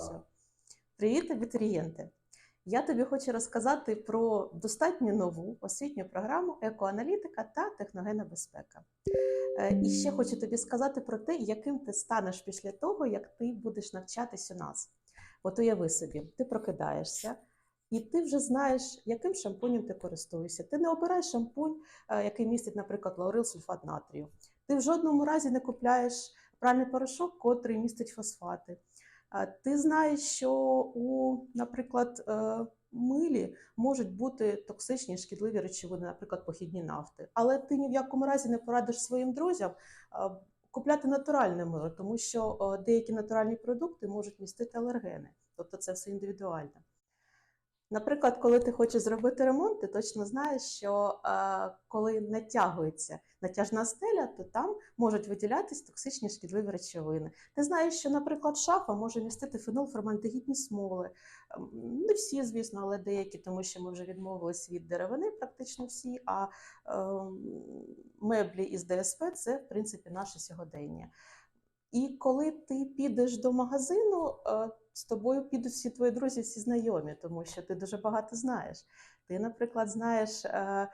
Все. Привіт, абітурієнти! Я тобі хочу розказати про достатньо нову освітню програму екоаналітика та техногенна безпека. Е, І ще хочу тобі сказати про те, яким ти станеш після того, як ти будеш навчатись у нас. От уяви собі, ти прокидаєшся. І ти вже знаєш, яким шампунем ти користуєшся. Ти не обираєш шампунь, е, який містить, наприклад, лаурил сульфат натрію. Ти в жодному разі не купляєш пральний порошок, котрий містить фосфати. Ти знаєш, що у, наприклад, е, милі можуть бути токсичні шкідливі речовини, наприклад, похідні нафти. Але ти ні в якому разі не порадиш своїм друзям е, купляти натуральне мило, тому що е, деякі натуральні продукти можуть містити алергени, тобто це все індивідуально. Наприклад, коли ти хочеш зробити ремонт, ти точно знаєш, що е, коли натягується натяжна стеля, то там можуть виділятись токсичні шкідливі речовини. Ти знаєш, що, наприклад, шафа може містити фенолформальдегідні смоли. Ем, Не всі, звісно, але деякі, тому що ми вже відмовились від деревини, практично всі. А е, меблі із ДСП це, в принципі, наше сьогодення. І коли ти підеш до магазину, е, з тобою підуть всі твої друзі, всі знайомі, тому що ти дуже багато знаєш. Ти, наприклад, знаєш, е,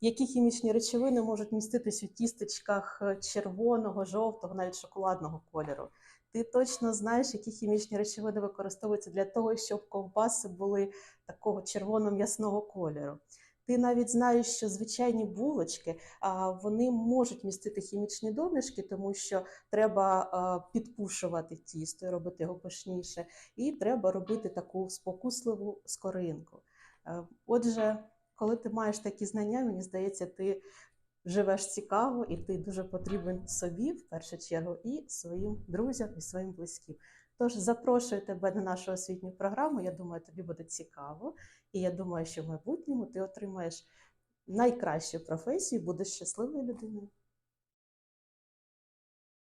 які хімічні речовини можуть міститись у тістечках е, червоного, жовтого, навіть шоколадного кольору. Ти точно знаєш, які хімічні речовини використовуються для того, щоб ковбаси були такого червоно-м'ясного кольору. Ти навіть знаєш, що звичайні булочки вони можуть містити хімічні домішки, тому що треба підпушувати тісто і робити його пишніше, і треба робити таку спокусливу скоринку. Е, Отже, коли ти маєш такі знання, мені здається, ти живеш цікаво, і ти дуже потрібен собі в першу чергу, і своїм друзям, і своїм близьким. Тож запрошую тебе на нашу освітню програму. Я думаю, тобі буде цікаво, і я думаю, що в майбутньому ти отримаєш найкращу професію, будеш щасливою людиною.